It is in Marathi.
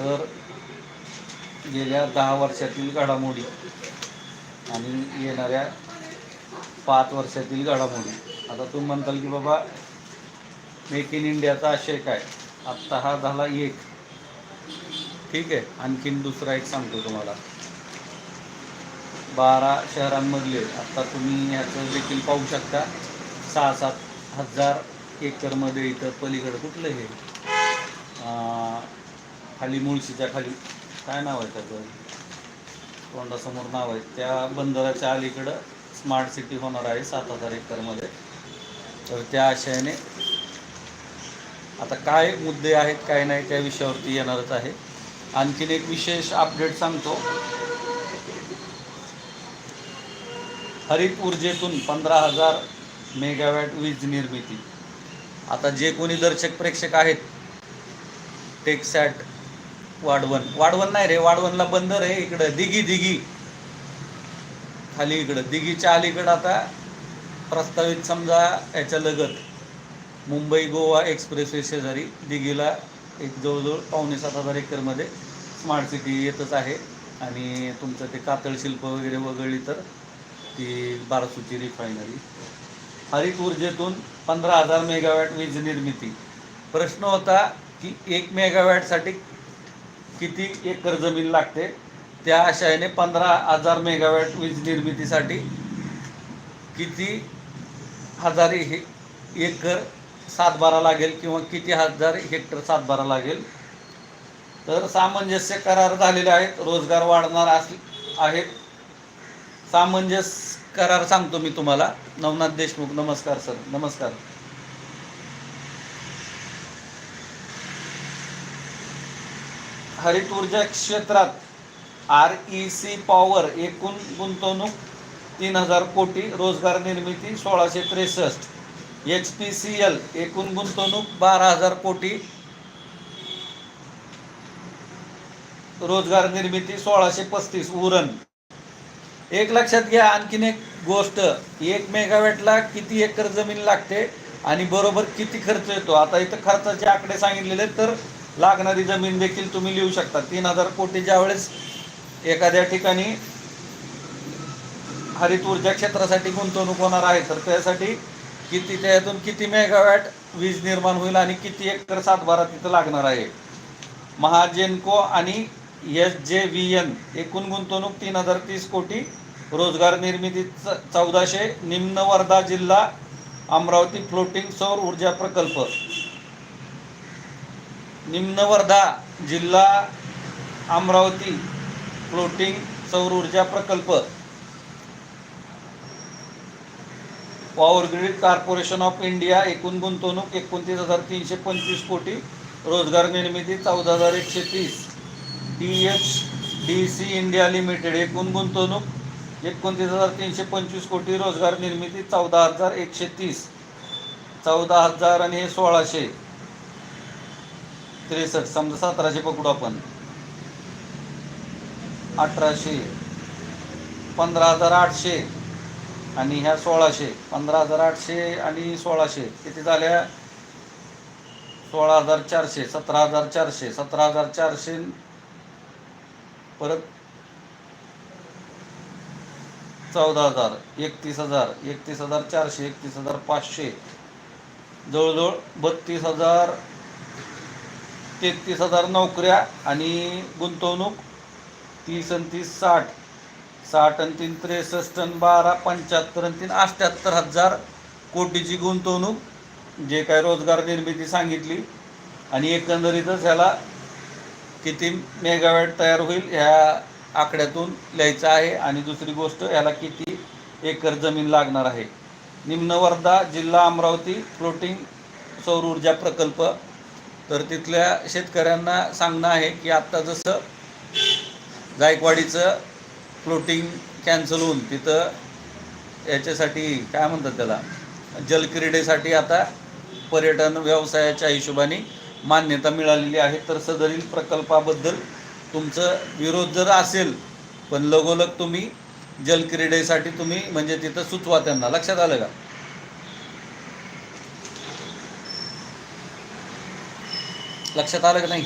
तर गेल्या दहा वर्षातील घडामोडी आणि येणाऱ्या पाच वर्षातील घडामोडी. आता तू म्हणताल की बाबा मेक इन इंडियाचा आशय काय? आत्ता हा झाला एक. ठीक आहे आणखीन दुसरा एक सांगतो तुम्हाला. बारा शहरांमधले आत्ता तुम्ही ह्याचं देखील पाहू शकता सहा सात हजार एकरमध्ये इथं पलीकडं कुठलं हे? खाली मुळशीच्या खाली. काय नाव आहे त्याचं? तोंडासमोर नाव आहे. त्या बंदराच्या अलीकडं स्मार्ट सिटी होणार आहे सात हजार एकरमध्ये. तर त्या आशयाने आता काय मुद्दे आहेत काय नाही त्या विषयावरती येणारच आहे. आणखीन एक विशेष अपडेट सांगतो. हरित ऊर्जेतून पंधरा हजार मेगावॅट वीज निर्मिती. आता जे कोणी दर्शक प्रेक्षक आहेत टेकसॅट वाढवण वाढवण नाही रे वाढवणला बंदर आहे इकडं. दिघी दिघी. खाली इकडं. दिघीच्या अलीकडं आता प्रस्तावित समजा याच्या लगत. मुंबई गोवा एक्सप्रेसवे शेजारी दिघीला एक जवळजवळ पावणे सात हजार एकरमध्ये स्मार्ट सिटी येतच आहे. आणि तुमचं ते कातळ शिल्प वगैरे वगळली तर ती बारसूची रिफायनरी. हरित ऊर्जेतून पंधरा हजार मेगावॅट वीज निर्मिती. प्रश्न होता की एक मेगावॅटसाठी किती एकर जमीन लागते त्या आशयाने पंधरा हजार मेगावॅट वीज निर्मितीसाठी किती हजार हे एकर सातबारा लागेल किंवा किती हजार हेक्टर सातबारा लागेल? तर सामंजस्य करार झालेले आहेत रोजगार वाढणार अस आहेत. सामंजस्य करार सांगतो मी तुम्हाला. नवनाथ देशमुख नमस्कार सर. नमस्कार. हरित ऊर्जा क्षेत्रात आर ई सी पॉवर एकूण गुंतवणूक तीन हजार कोटी रोजगार निर्मिती सोळाशे त्रेसष्ट. एच पी सी एल एकूण गुंतवणूक बारा हजार कोटी रोजगार निर्मिती सोळाशे पस्तीस उरण. एक लक्षात घ्या आणखीन एक गोष्ट एक मेगावॅटला किती एकर जमीन लागते आणि बरोबर किती खर्च येतो? आता इथं खर्चाचे आकडे सांगितलेले तर लागणारी जमीन देखील तुम्ही लिहू शकता. तीन हजार कोटी ज्यावेळेस एखाद्या ठिकाणी हरित ऊर्जा क्षेत्रासाठी गुंतवणूक होणार आहे तर त्यासाठी किती त्यातून किती मेगावॅट वीज निर्माण होईल आणि किती एकर सातबारा तिथं लागणार आहे? महाजेनको आणि एस जे व्ही एन एकूण गुंतवणूक तीन हजार तीस कोटी रोजगार निर्मिती चौदाशे निम्न वर्धा जिल्हा अमरावती फ्लोटिंग सौर ऊर्जा प्रकल्प. निम्न वर्धा जिल्हा अमरावती फ्लोटिंग सौर ऊर्जा प्रकल्प. Power grid corporation of India एकूण गुंतवणूक एकोणतीस हजार तीनशे पंचवीस कोटी रोजगार निर्मिती चौदा हजार एकशे तीस. D H D C India limited एकूण गुंतवणूक एकोणतीस हजार तीनशे पंचवीस कोटी रोजगार निर्मिती चौदा हजार एकशे तीस. चौदा हजार आणि हे सोळाशे. त्रेसष्ट समजा सतराशे पकडू आपण. अठराशे पंधरा हजार आठशे आणि ह्या सोळाशे पंधरा हजार आठशे आणि सोळाशे. किती झाल्या? सोळा हजार चारशे सतरा हजार चारशे सतरा हजार चारशे परत चौदा हजार एकतीस हजार एकतीस हजार चारशे एकतीस हजार पाचशे. जवळजवळ बत्तीस हजार तेहतीस हजार नोकऱ्या आणि गुंतवणूक तीस आणि तीस साठ. साठ आणि तीन त्रेसष्ट आणि बारा पंच्याहत्तर आणि तीन अठ्ठ्याहत्तर हजार कोटीची गुंतवणूक जे काय रोजगार निर्मिती सांगितली. आणि एकंदरीतच ह्याला किती मेगावॅट तयार होईल ह्या आकड्यातून लिहायचं आहे. आणि दुसरी गोष्ट ह्याला किती एकर जमीन लागणार आहे. निम्न वर्धा जिल्हा अमरावती फ्लोटिंग सौर ऊर्जा प्रकल्प तर तिथल्या शेतकऱ्यांना सांगणं आहे की आत्ता जसं जायकवाडीचं फ्लोटिंग कॅन्सल होऊन तिथं याच्यासाठी काय म्हणतात त्याला? जलक्रीडेसाठी आता पर्यटन व्यवसायाच्या हिशोबाने मान्यता मिळालेली आहे. तर सदरील प्रकल्पाबद्दल तुमचं विरोध जर असेल पण लगोलग तुम्ही जलक्रीडेसाठी तुम्ही म्हणजे तिथं सुचवा त्यांना. लक्षात आलं का? लक्षात आलं का नाही?